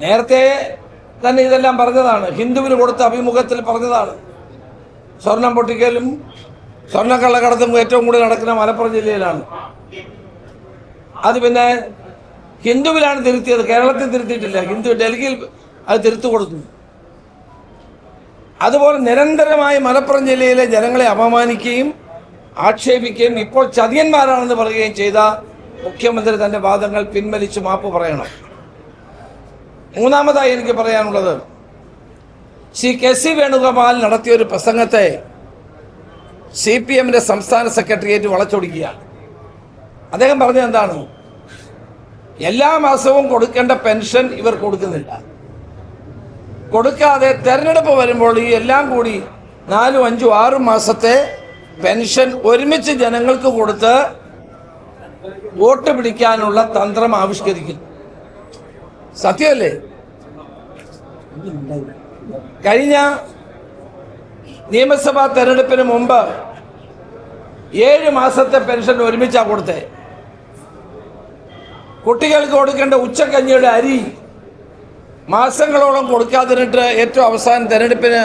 നേരത്തെ തന്നെ ഇതെല്ലാം പറഞ്ഞതാണ്. ഹിന്ദുവിന് കൊടുത്ത അഭിമുഖത്തിൽ പറഞ്ഞതാണ്. സ്വർണം പൊട്ടിക്കലും സ്വർണ കള്ളക്കടത്തും ഏറ്റവും കൂടുതൽ നടക്കുന്ന മലപ്പുറം ജില്ലയിലാണ്. അത് പിന്നെ ഹിന്ദുവിലാണ് തിരുത്തിയത്. കേരളത്തിൽ തിരുത്തിയിട്ടില്ല. ഹിന്ദു ഡൽഹിയിൽ അത് തിരുത്തു കൊടുത്തു. അതുപോലെ നിരന്തരമായി മലപ്പുറം ജില്ലയിലെ ജനങ്ങളെ അപമാനിക്കുകയും ആക്ഷേപിക്കുകയും ഇപ്പോൾ ചതിയന്മാരാണെന്ന് പറയുകയും ചെയ്ത മുഖ്യമന്ത്രി തന്റെ വാദങ്ങൾ പിൻവലിച്ച് മാപ്പ് പറയണം. മൂന്നാമതായി എനിക്ക് പറയാനുള്ളത് ശ്രീ കെ സി വേണുഗോപാൽ നടത്തിയ ഒരു പ്രസംഗത്തെ സി പി എമ്മിന്റെ സംസ്ഥാന സെക്രട്ടേറിയറ്റ് വളച്ചൊടിക്കുകയാണ് അദ്ദേഹം പറഞ്ഞത് എന്താണ്? എല്ലാ മാസവും കൊടുക്കേണ്ട പെൻഷൻ ഇവർ കൊടുക്കുന്നില്ല. കൊടുക്കാതെ തെരഞ്ഞെടുപ്പ് വരുമ്പോൾ ഈ എല്ലാം കൂടി നാലും അഞ്ചും ആറും മാസത്തെ പെൻഷൻ ഒരുമിച്ച് ജനങ്ങൾക്ക് കൊടുത്ത് വോട്ട് പിടിക്കാനുള്ള തന്ത്രം ആവിഷ്കരിക്കുന്നു. സത്യമല്ലേ? കഴിഞ്ഞ നിയമസഭാ തെരഞ്ഞെടുപ്പിന് മുമ്പ് ഏഴ് മാസത്തെ പെൻഷൻ ഒരുമിച്ചാണ് കൊടുത്തേ. കുട്ടികൾക്ക് കൊടുക്കേണ്ട ഉച്ചക്കഞ്ഞിയുടെ അരി മാസങ്ങളോളം കൊടുക്കാതിരുന്നിട്ട് ഏറ്റവും അവസാനം തെരഞ്ഞെടുപ്പിന്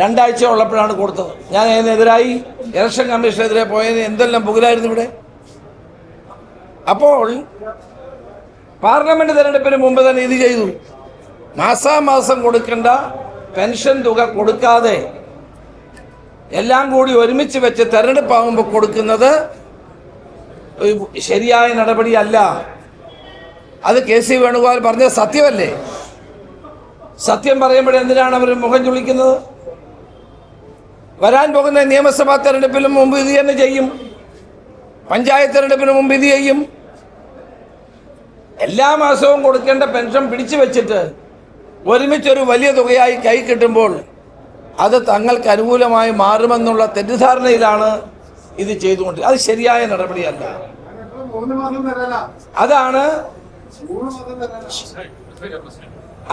രണ്ടാഴ്ച ഉള്ളപ്പോഴാണ് കൊടുത്തത്. ഞാൻ അതിനെതിരായി ഇലക്ഷൻ കമ്മീഷനെതിരെ പോയതിന് എന്തെല്ലാം പുകലായിരുന്നു ഇവിടെ? അപ്പോൾ പാർലമെന്റ് തെരഞ്ഞെടുപ്പിന് മുമ്പ് തന്നെ ഇത് ചെയ്തു. മാസാമാസം കൊടുക്കേണ്ട പെൻഷൻ തുക കൊടുക്കാതെ എല്ലാം കൂടി ഒരുമിച്ച് വെച്ച് തെരഞ്ഞെടുപ്പാകുമ്പോൾ കൊടുക്കുന്നത് ശരിയായ നടപടിയല്ല. അത് കെ സി വേണുഗോപാൽ പറഞ്ഞത് സത്യമല്ലേ? സത്യം പറയുമ്പോൾ എന്തിനാണ് അവർ മുഖം ചുളിക്കുന്നത്? വരാൻ പോകുന്ന നിയമസഭാ തെരഞ്ഞെടുപ്പിലും മുമ്പ് ഇത് തന്നെ ചെയ്യും. പഞ്ചായത്ത് തെരഞ്ഞെടുപ്പിന് മുമ്പ് ഇത് ചെയ്യും. എല്ലാ മാസവും കൊടുക്കേണ്ട പെൻഷൻ പിടിച്ചു വെച്ചിട്ട് ഒരുമിച്ചൊരു വലിയ തുകയായി കൈ കിട്ടുമ്പോൾ അത് തങ്ങൾക്ക് അനുകൂലമായി മാറുമെന്നുള്ള തെറ്റിദ്ധാരണയിലാണ് ഇത് ചെയ്തുകൊണ്ട് അത് ശരിയായ നടപടിയല്ല. അതാണ്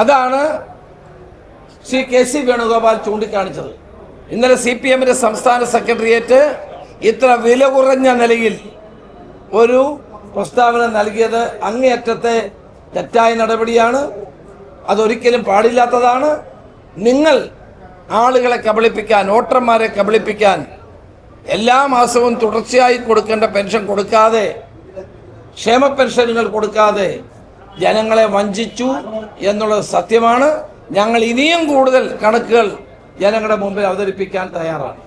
അതാണ് ശ്രീ കെ സി വേണുഗോപാൽ ചൂണ്ടിക്കാണിച്ചത്. ഇന്നലെ സി പി എമ്മിന്റെ സംസ്ഥാന സെക്രട്ടേറിയറ്റ് ഇത്ര വില കുറഞ്ഞ നിലയിൽ ഒരു പ്രസ്താവന നൽകിയത് അങ്ങേയറ്റത്തെ തെറ്റായ നടപടിയാണ്. അതൊരിക്കലും പാടില്ലാത്തതാണ്. നിങ്ങൾ ആളുകളെ കബളിപ്പിക്കാൻ വോട്ടർമാരെ കബളിപ്പിക്കാൻ എല്ലാ മാസവും തുടർച്ചയായി കൊടുക്കേണ്ട പെൻഷൻ കൊടുക്കാതെ ക്ഷേമ പെൻഷനുകൾ കൊടുക്കാതെ ജനങ്ങളെ വഞ്ചിച്ചു എന്നുള്ളത് സത്യമാണ്. ഞങ്ങൾ ഇനിയും കൂടുതൽ കണക്കുകൾ ജനങ്ങളുടെ മുമ്പിൽ അവതരിപ്പിക്കാൻ തയ്യാറാണ്.